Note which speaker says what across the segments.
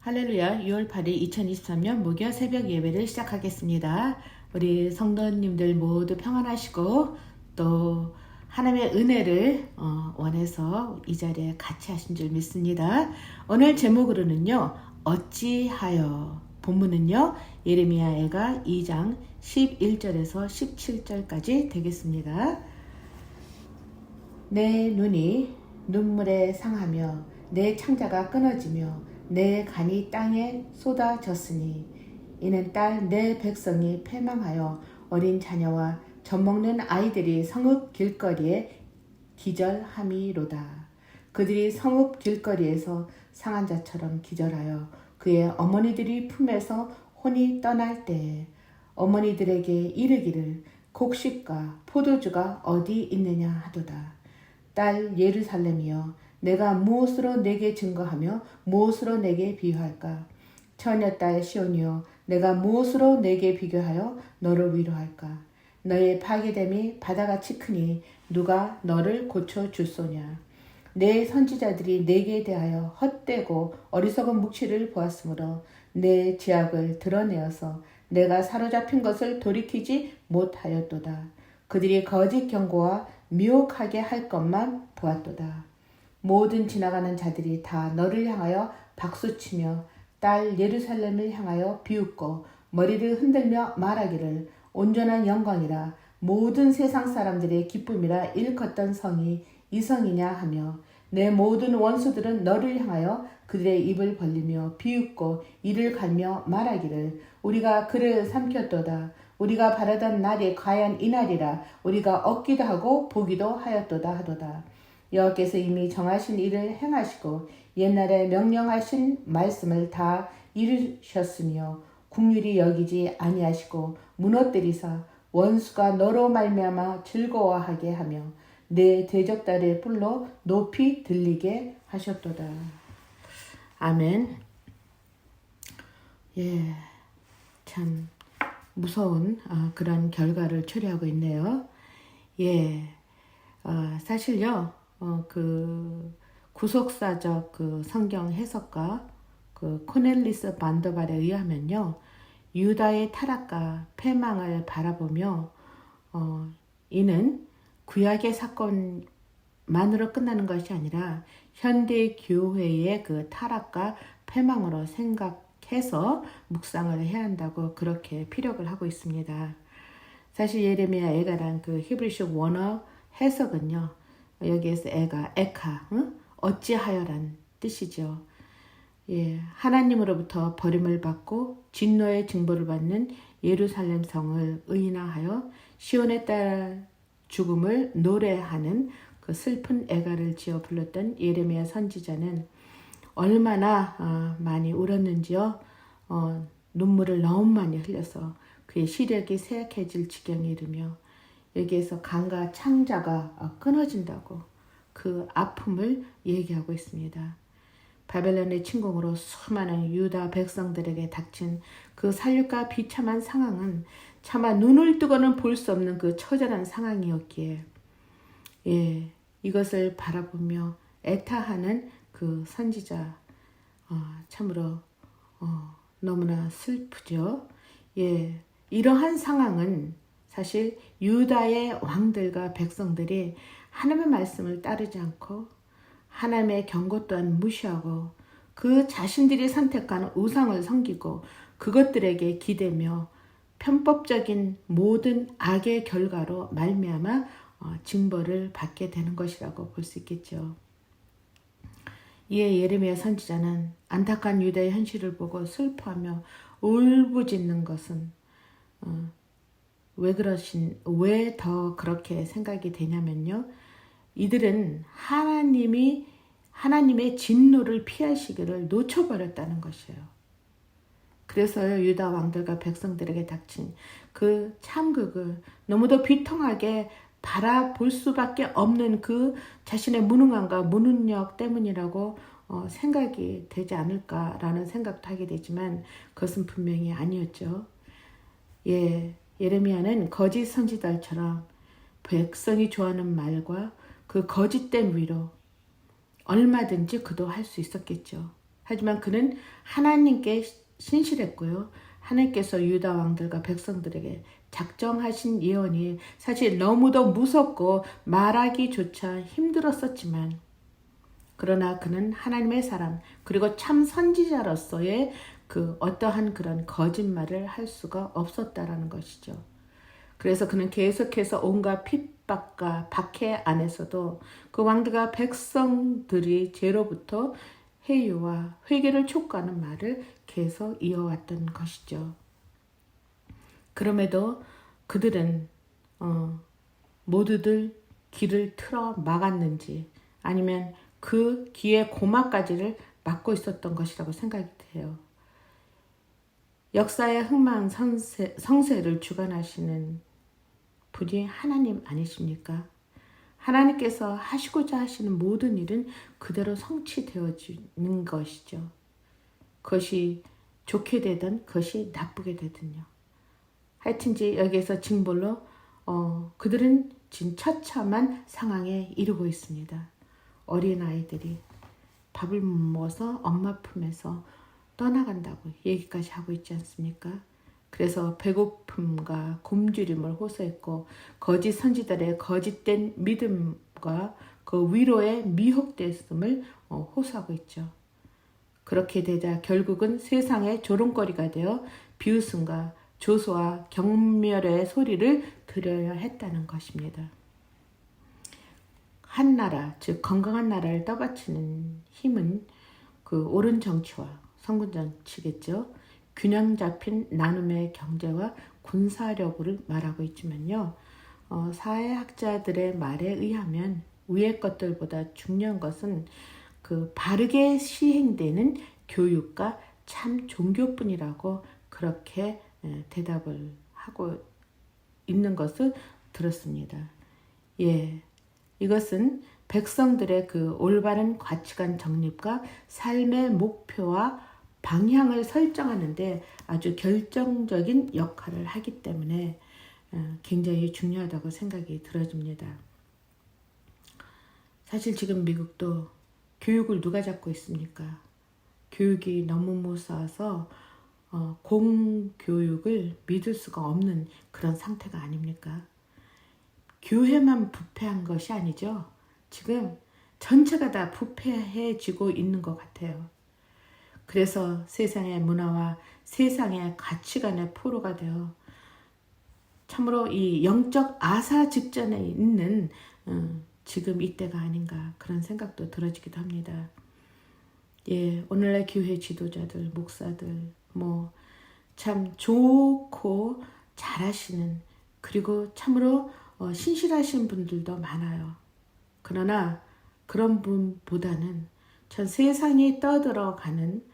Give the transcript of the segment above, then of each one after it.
Speaker 1: 할렐루야 6월 8일 2023년 목요 새벽 예배를 시작하겠습니다. 우리 성도님들 모두 평안하시고 또 하나님의 은혜를 어, 원해서 이 자리에 같이 하신 줄 믿습니다. 오늘 제목으로는요. 어찌하여 본문은요. 예레미야 애가 2장 11절에서 17절까지 되겠습니다. 내 눈이 눈물에 상하며 내 창자가 끊어지며 내 간이 땅에 쏟아졌으니 이는 딸 내 백성이 패망하여 어린 자녀와 젖먹는 아이들이 성읍 길거리에 기절함이로다. 그들이 성읍 길거리에서 상한 자처럼 기절하여 그의 어머니들이 품에서 혼이 떠날 때에 어머니들에게 이르기를 곡식과 포도주가 어디 있느냐 하도다. 딸 예루살렘이여 내가 무엇으로 내게 증거하며 무엇으로 내게 비유할까? 처녀 딸 시온이여 내가 무엇으로 내게 비교하여 너를 위로할까? 너의 파괴됨이 바다같이 크니 누가 너를 고쳐 줄소냐? 내 선지자들이 내게 대하여 헛되고 어리석은 묵시를 보았으므로 내 죄악을 드러내어서 내가 사로잡힌 것을 돌이키지 못하였도다. 그들이 거짓 경고와 미혹하게 할 것만 보았도다. 모든 지나가는 자들이 다 너를 향하여 박수치며 딸 예루살렘을 향하여 비웃고 머리를 흔들며 말하기를 온전한 영광이라 모든 세상 사람들의 기쁨이라 일컫던 성이 이 성이냐 하며 내 모든 원수들은 너를 향하여 그들의 입을 벌리며 비웃고 이를 갈며 말하기를 우리가 그를 삼켰도다. 우리가 바라던 날이 과연 이 날이라 우리가 얻기도 하고 보기도 하였도다 하도다 여호와께서 이미 정하신 일을 행하시고 옛날에 명령하신 말씀을 다 이루셨으며 국률이 여기지 아니하시고 무너뜨리사 원수가 너로 말미암아 즐거워하게 하며 내 대적달의 뿔로 높이 들리게 하셨도다. 아멘. 예, 참 무서운 아, 그런 결과를 초래하고 있네요. 예, 아, 사실요, 어, 그 구속사적 그 성경 해석가 그 코넬리스 반더발에 의하면요, 유다의 타락과 패망을 바라보며 어, 이는 구약의 사건만으로 끝나는 것이 아니라 현대 교회의 그 타락과 패망으로 생각해서 묵상을 해야 한다고 그렇게 피력을 하고 있습니다. 사실 예레미야 애가란 그 히브리식 원어 해석은요. 여기에서 애가 에카 응? 어찌하여란 뜻이죠. 예, 하나님으로부터 버림을 받고 진노의 징벌을 받는 예루살렘 성을 의인화하여 시온에 딸 죽음을 노래하는 그 슬픈 애가를 지어 불렀던 예레미야 선지자는 얼마나 어, 많이 울었는지요. 어, 눈물을 너무 많이 흘려서 그의 시력이 쇠약해질 지경에 이르며 여기에서 강과 창자가 어, 끊어진다고 그 아픔을 얘기하고 있습니다. 바벨론의 침공으로 수많은 유다 백성들에게 닥친 그 살육과 비참한 상황은 차마 눈을 뜨고는 볼 수 없는 그 처절한 상황이었기에 예 이것을 바라보며 애타하는 그 선지자 어, 참으로 어, 너무나 슬프죠. 예 이러한 상황은 사실 유다의 왕들과 백성들이 하나님의 말씀을 따르지 않고 하나님의 경고 또한 무시하고 그 자신들이 선택한 우상을 섬기고 그것들에게 기대며 편법적인 모든 악의 결과로 말미암아 어, 징벌을 받게 되는 것이라고 볼 수 있겠죠. 이에 예레미야 선지자는 안타까운 유다의 현실을 보고 슬퍼하며 울부짖는 것은 어, 왜 그러신 왜 더 그렇게 생각이 되냐면요. 이들은 하나님이 하나님의 진노를 피하시기를 놓쳐버렸다는 것이에요. 그래서 유다 왕들과 백성들에게 닥친 그 참극을 너무도 비통하게 바라볼 수밖에 없는 그 자신의 무능함과 무능력 때문이라고 어, 생각이 되지 않을까라는 생각도 하게 되지만 그것은 분명히 아니었죠. 예, 예레미야는 거짓 선지자처럼 백성이 좋아하는 말과 그 거짓된 위로 얼마든지 그도 할 수 있었겠죠. 하지만 그는 하나님께 신실했고요. 하나님께서 유다 왕들과 백성들에게 작정하신 예언이 사실 너무도 무섭고 말하기조차 힘들었었지만 그러나 그는 하나님의 사람 그리고 참 선지자로서의 그 어떠한 그런 거짓말을 할 수가 없었다라는 것이죠. 그래서 그는 계속해서 온갖 핍박과 박해 안에서도 그 왕들과 백성들이 죄로부터 회유와 회개를 촉구하는 말을 계속 이어왔던 것이죠. 그럼에도 그들은 어, 모두들 길을 틀어 막았는지 아니면 그 귀의 고막까지를 막고 있었던 것이라고 생각이 돼요. 역사의 흥망 성세, 성세를 주관하시는 분이 하나님 아니십니까? 하나님께서 하시고자 하시는 모든 일은 그대로 성취되어지는 것이죠. 그것이 좋게 되든 그것이 나쁘게 되든요. 하여튼지 여기에서 징벌로 어, 그들은 지금 처참한 상황에 이르고 있습니다. 어린 아이들이 밥을 못 먹어서 엄마 품에서 떠나간다고 얘기까지 하고 있지 않습니까? 그래서 배고픔과 굶주림을 호소했고 거짓 선지들의 거짓된 믿음과 그 위로의 미혹됐음을 어, 호소하고 있죠. 그렇게 되자 결국은 세상의 조롱거리가 되어 비웃음과 조소와 경멸의 소리를 들어야 했다는 것입니다. 한 나라, 즉 건강한 나라를 떠받치는 힘은 그 옳은 정치와 성군 정치겠죠. 균형 잡힌 나눔의 경제와 군사력을 말하고 있지만요. 어, 사회학자들의 말에 의하면 위의 것들보다 중요한 것은 그 바르게 시행되는 교육과 참 종교뿐이라고 그렇게 대답을 하고 있는 것을 들었습니다. 예. 이것은 백성들의 그 올바른 가치관 정립과 삶의 목표와 방향을 설정하는데 아주 결정적인 역할을 하기 때문에 어, 굉장히 중요하다고 생각이 들어집니다. 사실 지금 미국도 교육을 누가 잡고 있습니까? 교육이 너무 무서워서 어, 공교육을 믿을 수가 없는 그런 상태가 아닙니까? 교회만 부패한 것이 아니죠. 지금 전체가 다 부패해지고 있는 것 같아요. 그래서 세상의 문화와 세상의 가치관의 포로가 되어 참으로 이 영적 아사 직전에 있는 어, 지금 이때가 아닌가 그런 생각도 들어지기도 합니다. 예, 오늘날 교회 지도자들, 목사들, 뭐 참 좋고 잘하시는 그리고 참으로 어, 신실하신 분들도 많아요. 그러나 그런 분보다는 전 세상이 떠들어가는 어,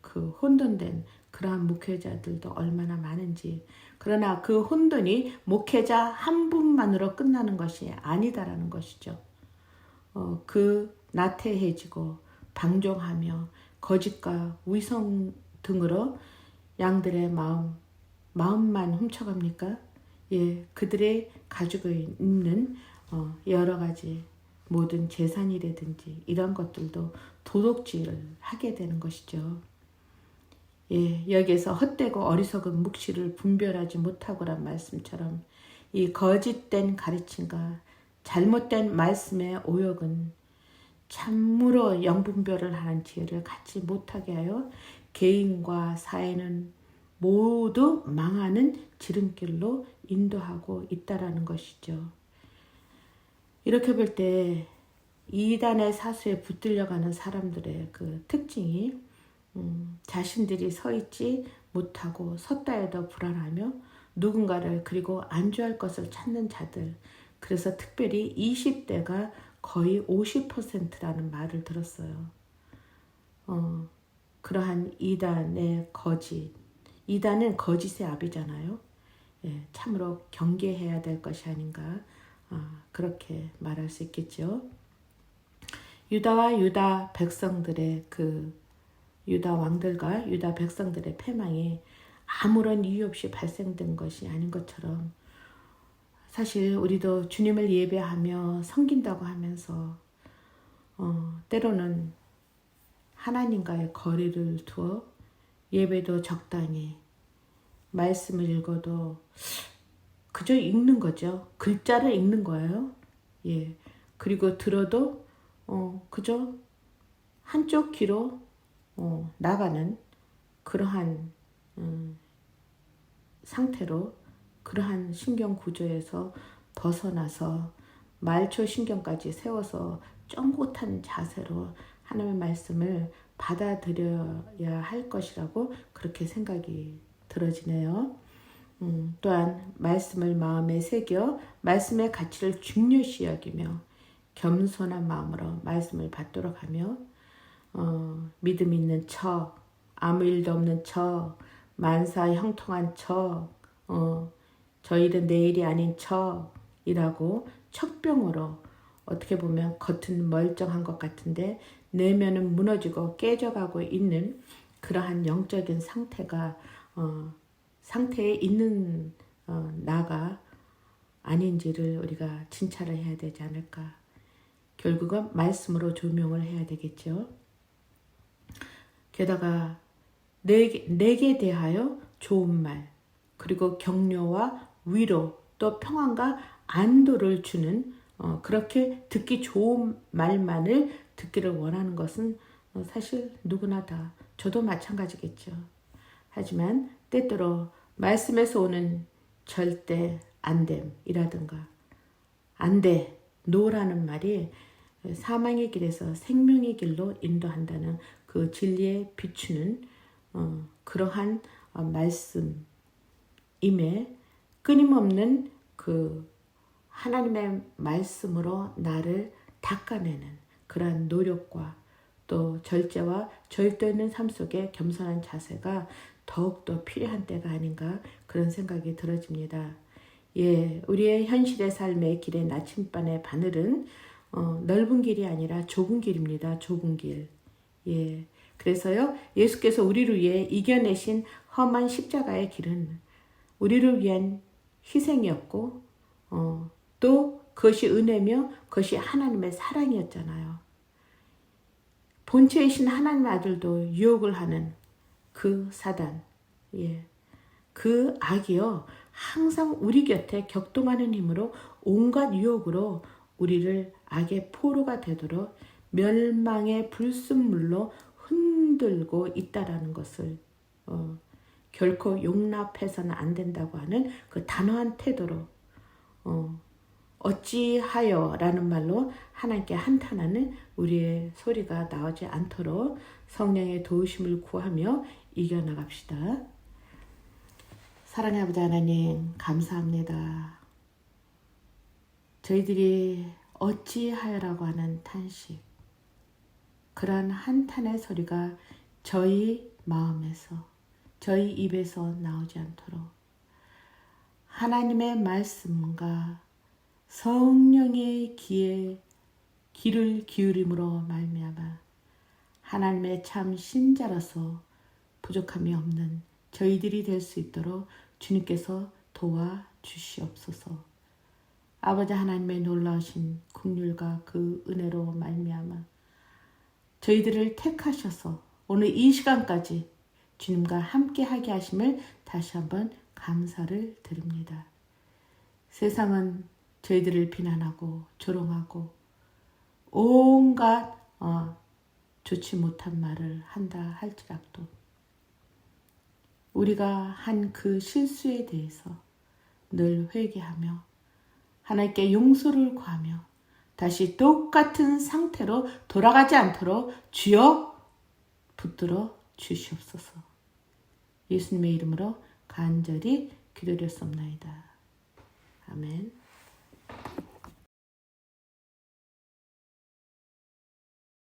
Speaker 1: 그 혼돈된 그러한 목회자들도 얼마나 많은지 그러나 그 혼돈이 목회자 한 분만으로 끝나는 것이 아니다라는 것이죠. 어, 그 나태해지고 방종하며 거짓과 위성 등으로 양들의 마음 마음만 훔쳐갑니까? 예, 그들의 가지고 있는 어, 여러 가지 모든 재산이라든지 이런 것들도 도둑질을 하게 되는 것이죠. 예, 여기에서 헛되고 어리석은 묵시를 분별하지 못하고란 말씀처럼 이 거짓된 가르침과 잘못된 말씀의 오역은 참으로 영분별을 하는 지혜를 갖지 못하게 하여 개인과 사회는 모두 망하는 지름길로 인도하고 있다라는 것이죠. 이렇게 볼 때 이단의 사수에 붙들려가는 사람들의 그 특징이 음, 자신들이 서 있지 못하고 섰다 해도 불안하며 누군가를 그리고 안주할 것을 찾는 자들 그래서 특별히 20대가 거의 50%라는 말을 들었어요. 어, 그러한 이단의 거짓 이단은 거짓의 압이잖아요. 예, 참으로 경계해야 될 것이 아닌가 아, 그렇게 말할 수 있겠죠. 유다와 유다 백성들의 그 유다 왕들과 유다 백성들의 패망이 아무런 이유 없이 발생된 것이 아닌 것처럼 사실 우리도 주님을 예배하며 섬긴다고 하면서 어, 때로는 하나님과의 거리를 두어 예배도 적당히 말씀을 읽어도 그저 읽는 거죠. 글자를 읽는 거예요. 예. 그리고 들어도 어 그저 한쪽 귀로 어, 나가는 그러한 음, 상태로 그러한 신경 구조에서 벗어나서 말초 신경까지 세워서 쫑긋한 자세로 하나님의 말씀을 받아들여야 할 것이라고 그렇게 생각이 들어지네요. 음, 또한 말씀을 마음에 새겨 말씀의 가치를 중요시 여기며 겸손한 마음으로 말씀을 받도록 하며 어, 믿음 있는 척, 아무 일도 없는 척, 만사 형통한 척, 어, 저일은 내일이 아닌 척이라고 척병으로 어떻게 보면 겉은 멀쩡한 것 같은데 내면은 무너지고 깨져가고 있는 그러한 영적인 상태가 어, 상태에 있는 어, 나가 아닌지를 우리가 진찰을 해야 되지 않을까. 결국은 말씀으로 조명을 해야 되겠죠. 게다가 내게, 내게 대하여 좋은 말, 그리고 격려와 위로, 또 평안과 안도를 주는 어, 그렇게 듣기 좋은 말만을 듣기를 원하는 것은 어, 사실 누구나 다 저도 마찬가지겠죠. 하지만 때때로 말씀에서 오는 절대 안됨이라든가. 안돼 노라는 말이 사망의 길에서 생명의 길로 인도한다는 그 진리에 비추는 어, 그러한 어, 말씀임에 끊임없는 그 하나님의 말씀으로 나를 닦아내는 그러한 노력과 또 절제와 절도 있는 삶 속에 겸손한 자세가 더욱더 필요한 때가 아닌가 그런 생각이 들어집니다. 예, 우리의 현실의 삶의 길의 나침반의 바늘은 어, 넓은 길이 아니라 좁은 길입니다. 좁은 길. 예. 그래서요, 예수께서 우리를 위해 이겨내신 험한 십자가의 길은 우리를 위한 희생이었고, 어, 또 그것이 은혜며 그것이 하나님의 사랑이었잖아요. 본체이신 하나님의 아들도 유혹을 하는 그 사단, 예. 그 악이요, 항상 우리 곁에 격동하는 힘으로 온갖 유혹으로 우리를 악의 포로가 되도록 멸망의 불순물로 흔들고 있다라는 것을 어, 결코 용납해서는 안 된다고 하는 그 단호한 태도로 어, 어찌하여라는 말로 하나님께 한탄하는 우리의 소리가 나오지 않도록 성령의 도우심을 구하며 이겨나갑시다. 사랑의 아버지 하나님 감사합니다. 저희들이 어찌하여라고 하는 탄식 그러한 한탄의 소리가 저희 마음에서 저희 입에서 나오지 않도록 하나님의 말씀과 성령의 귀에 귀를 기울임으로 말미암아 하나님의 참 신자로서 부족함이 없는 저희들이 될 수 있도록 주님께서 도와 주시옵소서. 아버지 하나님의 놀라우신 국률과 그 은혜로 말미암아 저희들을 택하셔서 오늘 이 시간까지 주님과 함께 하게 하심을 다시 한번 감사를 드립니다. 세상은 저희들을 비난하고 조롱하고 온갖 어, 좋지 못한 말을 한다 할지라도 우리가 한 그 실수에 대해서 늘 회개하며 하나님께 용서를 구하며 다시 똑같은 상태로 돌아가지 않도록 주여 붙들어 주시옵소서. 예수님의 이름으로 간절히 기도드렸습니다. 아멘.